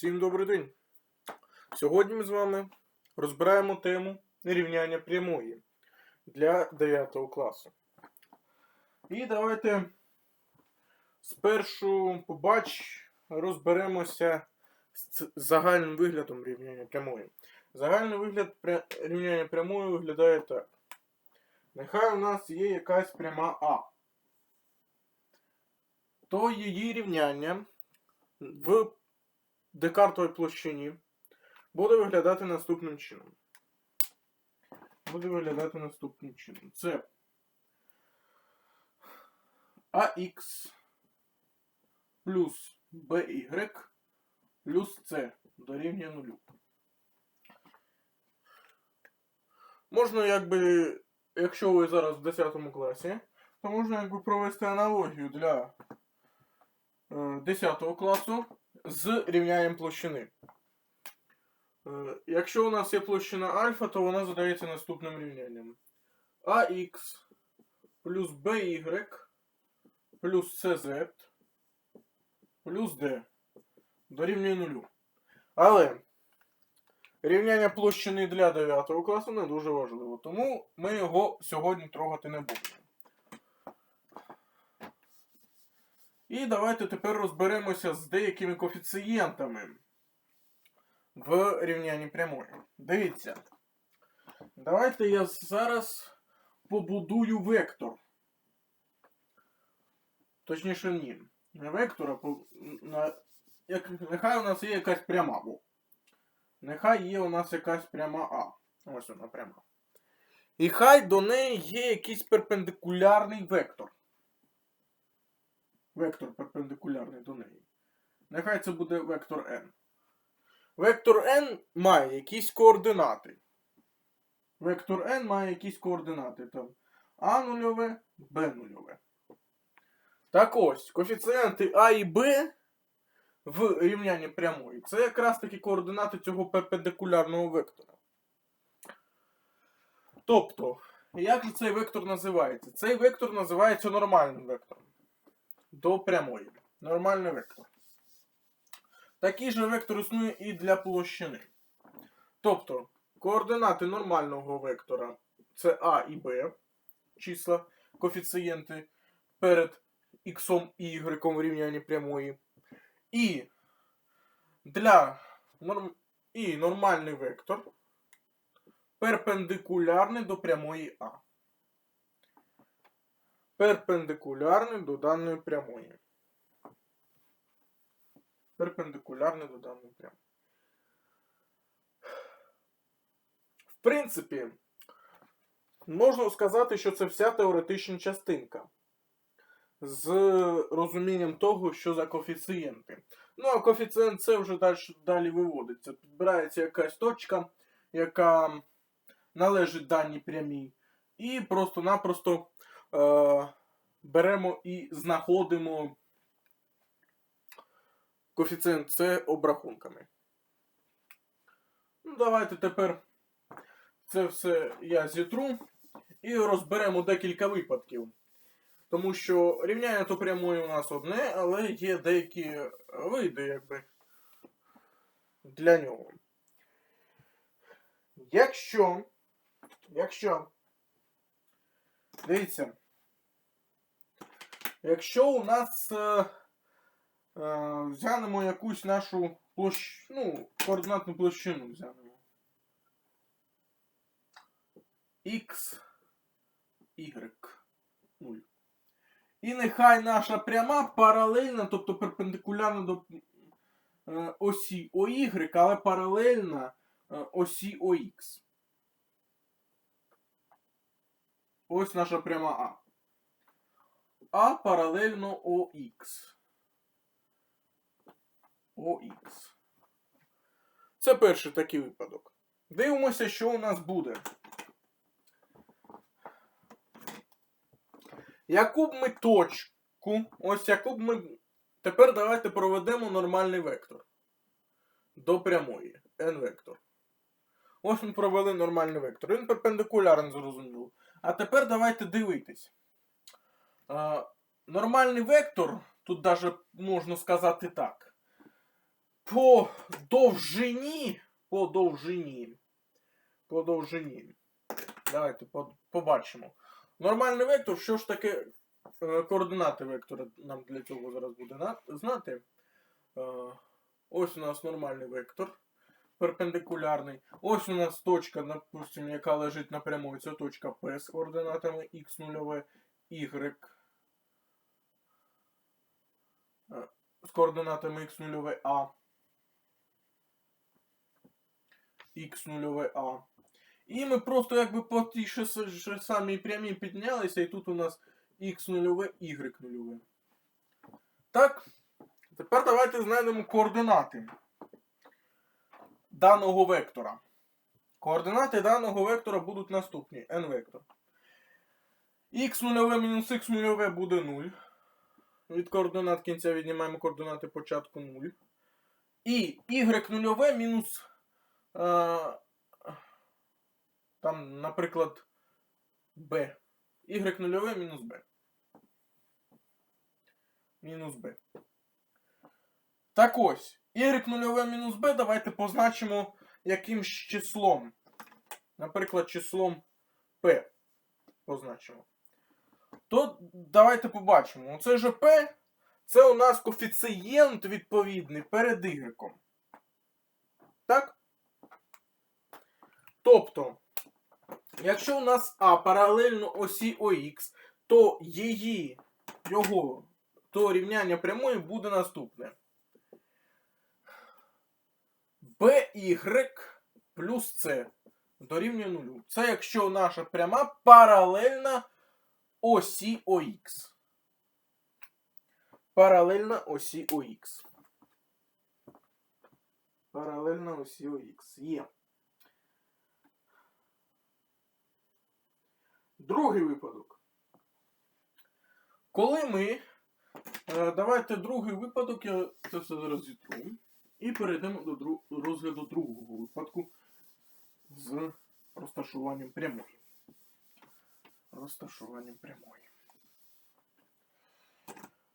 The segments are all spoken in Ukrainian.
Всім добрий день! Сьогодні ми з вами розбираємо тему рівняння прямої для 9 класу. І давайте спершу побач розберемося з загальним виглядом рівняння прямої. Загальний вигляд рівняння прямої виглядає так. Нехай у нас є якась пряма А. То її рівняння в декартовій площині буде виглядати наступним чином. Буде виглядати наступним чином. Це AX плюс BY плюс C дорівнює нулю. Можна, якби, якщо ви зараз в 10 класі, то можна якби провести аналогію для е, 10 класу з рівнянням площини. Е, Якщо у нас є площина альфа, то вона задається наступним рівнянням. ax плюс by плюс cz плюс d дорівнює нулю. Але рівняння площини для 9 класу не дуже важливо, тому ми його сьогодні трогати не будемо. І давайте тепер розберемося з деякими коефіцієнтами в рівнянні прямої. Дивіться. Давайте я зараз побудую вектор. Точніше, ні. Не вектор, а на... Як... нехай у нас є якась пряма. О. Нехай є у нас якась пряма А. Ось вона пряма. І хай до неї є якийсь перпендикулярний вектор вектор перпендикулярний до неї. Нехай це буде вектор n. Вектор n має якісь координати. Вектор n має якісь координати. Там А нульове, Б нульове. Так ось, коефіцієнти А і Б в рівнянні прямої. Це якраз таки координати цього перпендикулярного вектора. Тобто, як же цей вектор називається? Цей вектор називається нормальним вектором до прямої. Нормальний вектор. Такий же вектор існує і для площини. Тобто, координати нормального вектора це А і Б, числа, коефіцієнти перед х і y рівнянні прямої. І для норм... і нормальний вектор перпендикулярний до прямої А перпендикулярний до даної прямої. Перпендикулярний до даної прямої. В принципі, можна сказати, що це вся теоретична частинка. З розумінням того, що за коефіцієнти. Ну, а коефіцієнт це вже далі, далі виводиться. Підбирається якась точка, яка належить даній прямій. І просто-напросто беремо і знаходимо коефіцієнт С обрахунками. Ну, Давайте тепер це все я зітру і розберемо декілька випадків. Тому що рівняння то прямої у нас одне, але є деякі види, якби, для нього. Якщо, якщо, дивіться, якщо у нас е, е, взянемо якусь нашу площ... ну, координатну площину взянемо. X, Y, 0. І нехай наша пряма паралельна, тобто перпендикулярна до е, осі OY, але паралельна е, осі OX. Ось наша пряма А. А паралельно ОХ. ОХ. Це перший такий випадок. Дивимося, що у нас буде. Яку б ми точку, ось яку б ми. Тепер давайте проведемо нормальний вектор. До прямої. n-вектор. Ось ми провели нормальний вектор. Він перпендикулярний, зрозуміло. А тепер давайте дивитись. Нормальний вектор, тут даже можна сказати так. по довжині. По довжині. По довжині. Давайте побачимо. Нормальний вектор, що ж таке е, координати вектора нам для цього зараз буде знати. Е, ось у нас нормальний вектор. Перпендикулярний. Ось у нас точка, допустим, яка лежить на прямой. Це точка P з координатами x0, y. е, З координатами x0, a. x0, a. І ми просто якби по тій ж самій прямій піднялися, і тут у нас x0, y0. Так, тепер давайте знайдемо координати даного вектора. Координати даного вектора будуть наступні. n вектор. x0 мінус x0 буде 0. Від координат кінця віднімаємо координати початку 0. І y0 мінус. Е, там, наприклад, b. y0 мінус b. Мінус b. Так ось. Y0 мінус b давайте позначимо якимсь числом. Наприклад, числом p позначимо. То давайте побачимо. Оце же p, це у нас коефіцієнт відповідний перед y. Так? Тобто, якщо у нас А паралельно осі ОХ, то її, його, то рівняння прямої буде наступне. BY плюс С дорівнює нулю. Це якщо наша пряма паралельна осі ОХ. Паралельна осі ОХ. Паралельна осі ОХ. Є. Другий випадок. Коли ми. е, Давайте другий випадок, я це все зараз зітру. І перейдемо до дру- розгляду другого випадку з розташуванням прямої. Розташуванням прямої.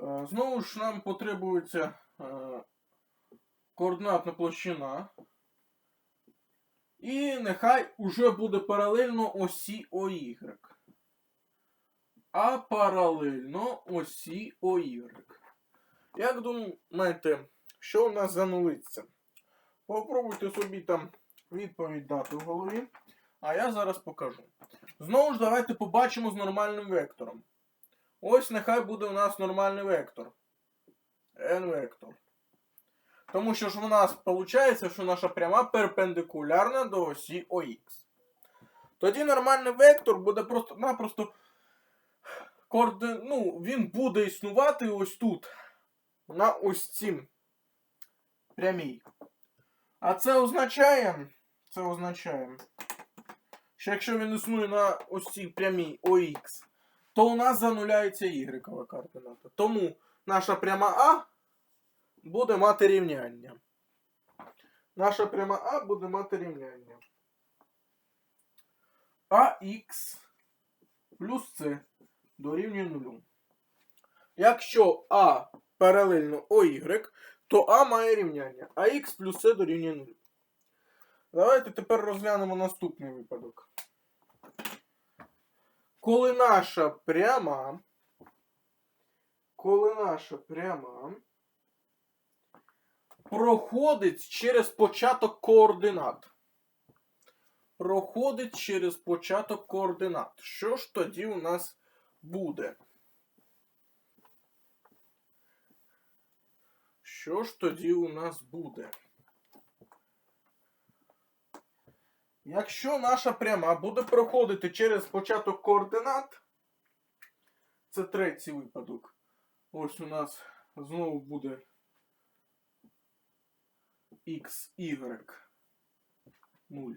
Е, Знову ж нам потребується е, координатна площина. І нехай уже буде паралельно осі ОY. А паралельно осі ОY. Як думаєте, що у нас занулиться? Попробуйте собі там відповідь дати в голові. А я зараз покажу. Знову ж давайте побачимо з нормальним вектором. Ось нехай буде у нас нормальний вектор. n-вектор. Тому що ж у нас виходить, що наша пряма перпендикулярна до осі ОХ. Тоді нормальний вектор буде просто-напросто ну, він буде існувати ось тут. На ось цім прямій. А це означає, це означає, що якщо він існує на ось цій прямій ОХ, то у нас зануляється y координата. Тому наша пряма А буде мати рівняння. Наша пряма А буде мати рівняння. АХ плюс С дорівнює нулю. Якщо А паралельно ОY, то А має рівняння. А Х плюс С дорівнює нулю. Давайте тепер розглянемо наступний випадок. Коли наша пряма, коли наша пряма проходить через початок координат. Проходить через початок координат. Що ж тоді у нас буде? Що ж тоді у нас буде? Якщо наша пряма буде проходити через початок координат, це третій випадок. Ось у нас знову буде x, y 0.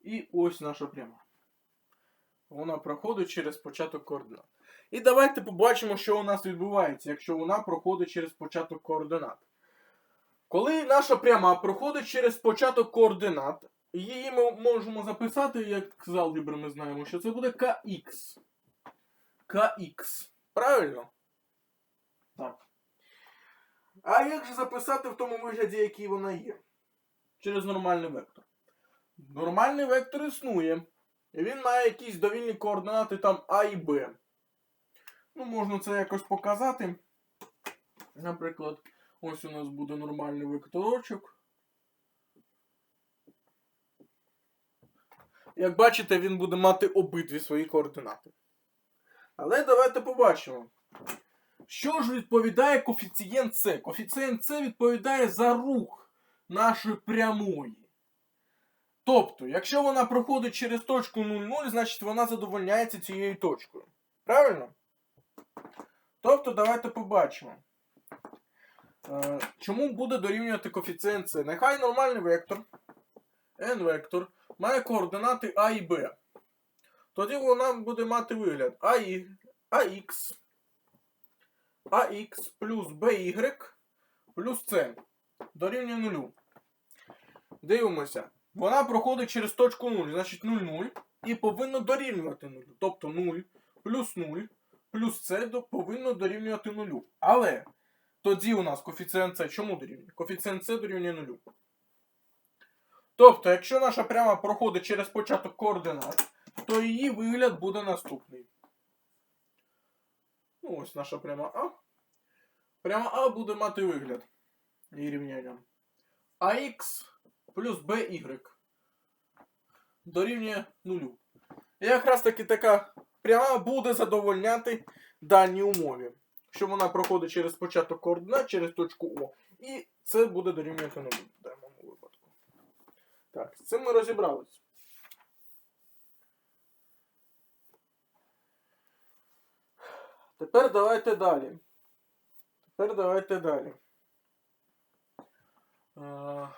І ось наша пряма. Вона проходить через початок координат. І давайте побачимо, що у нас відбувається, якщо вона проходить через початок координат. Коли наша пряма проходить через початок координат, її ми можемо записати, як з алгебри ми знаємо, що це буде kx. kx. Правильно? Так. А як же записати в тому вигляді, який вона є? Через нормальний вектор. Нормальний вектор існує. Він має якісь довільні координати там А і Б. Ну, можна це якось показати. Наприклад, ось у нас буде нормальний векторочок. Як бачите, він буде мати обидві свої координати. Але давайте побачимо. Що ж відповідає коефіцієнт С? Коефіцієнт С відповідає за рух нашої прямої. Тобто, якщо вона проходить через точку 0,0, значить вона задовольняється цією точкою. Правильно? Тобто, давайте побачимо. Е, Чому буде дорівнювати коефіцієнт С? Нехай нормальний вектор, n-вектор, має координати А і Б. Тоді вона буде мати вигляд АХ, АХ плюс BY плюс С дорівнює нулю. Дивимося. Вона проходить через точку 0, значить 0, 0 і повинно дорівнювати 0. Тобто 0 плюс 0 плюс С повинно дорівнювати 0. Але тоді у нас коефіцієнт С чому дорівнює? Коефіцієнт С дорівнює 0. Тобто, якщо наша пряма проходить через початок координат, то її вигляд буде наступний. Ну, ось наша пряма А. Пряма А буде мати вигляд. Її рівняння. АХ плюс BY дорівнює нулю. І якраз таки така пряма буде задовольняти даній умові. Що вона проходить через початок координат, через точку О. І це буде дорівнювати нулю в даному випадку. Так, з цим ми розібрались. Тепер давайте далі. Тепер давайте далі. Е,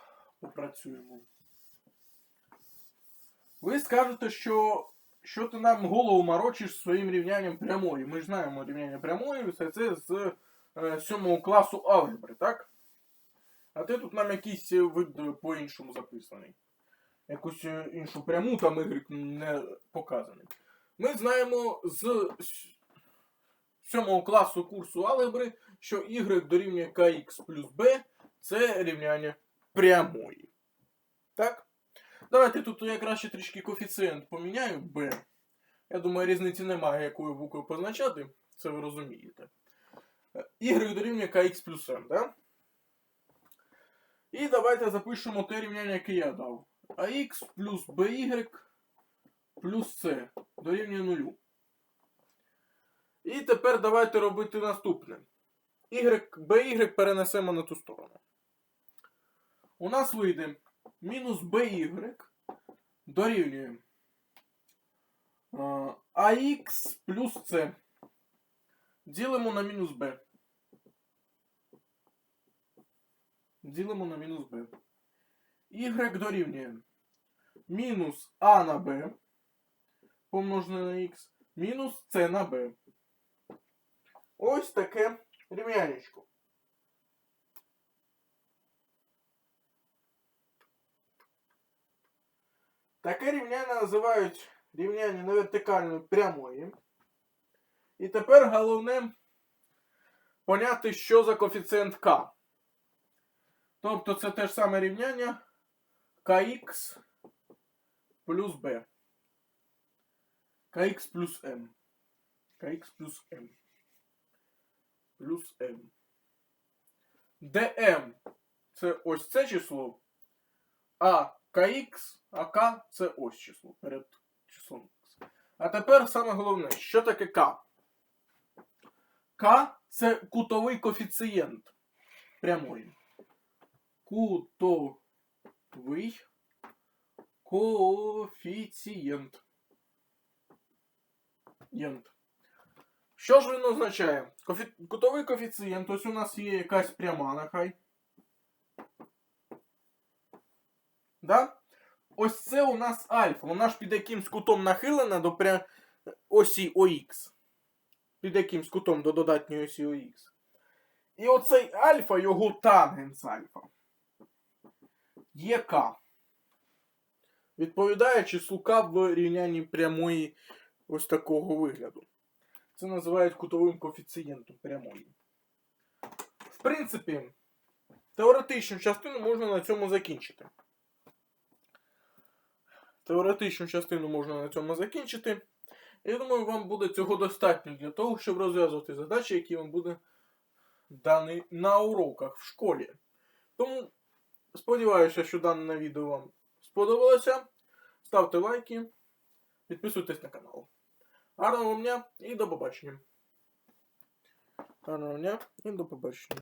попрацюємо. Ви скажете, що, що ти нам голову морочиш своїм рівнянням прямої. Ми ж знаємо рівняння прямої, все це з е, 7 класу алгебри, так? А ти тут нам якийсь е, вид е, по-іншому записаний. Якусь е, іншу пряму там Y не показаний. Ми знаємо з 7 класу курсу алгебри, що y дорівнює kx плюс b це рівняння прямої. Так? Давайте тут я краще трішки коефіцієнт поміняю b. Я думаю, різниці немає, якою буквою позначати. Це ви розумієте. Е, y дорівнює kx плюс m, так? І давайте запишемо те рівняння, яке я дав. ax плюс by плюс c дорівнює нулю. І тепер давайте робити наступне. Y, by перенесемо на ту сторону. У нас вийде мінус by дорівнює е, ax плюс c. Ділимо на мінус b. Ділимо на мінус b. Y дорівнює мінус a на b помножене на x мінус c на b. Ось таке рівнянечко. Таке рівняння називають рівняння на вертикальної прямої. І тепер головне поняти, що за коефіцієнт k. Тобто це те ж саме рівняння kx плюс b. kx плюс m. kx плюс m плюс m. Де m це ось це число, а kx, а k це ось число перед числом x. А тепер саме головне, що таке k? k це кутовий коефіцієнт прямої. Кутовий коефіцієнт. Єнт. Що ж він означає? Кутовий коефіцієнт, ось у нас є якась пряма, нехай. Да? Ось це у нас альфа. Вона ж під якимсь кутом нахилена до пря... осі ОХ. Під якимсь кутом до додатньої осі ОХ. І оцей альфа, його тангенс альфа. Є К. Відповідає числу К в рівнянні прямої ось такого вигляду. Це називають кутовим коефіцієнтом прямої. В принципі, теоретичну частину можна на цьому закінчити. Теоретичну частину можна на цьому закінчити. Я думаю, вам буде цього достатньо для того, щоб розв'язувати задачі, які вам буде дані на уроках в школі. Тому сподіваюся, що дане відео вам сподобалося. Ставте лайки, підписуйтесь на канал. Гарного дня і до побачення. Гарного дня і до побачення.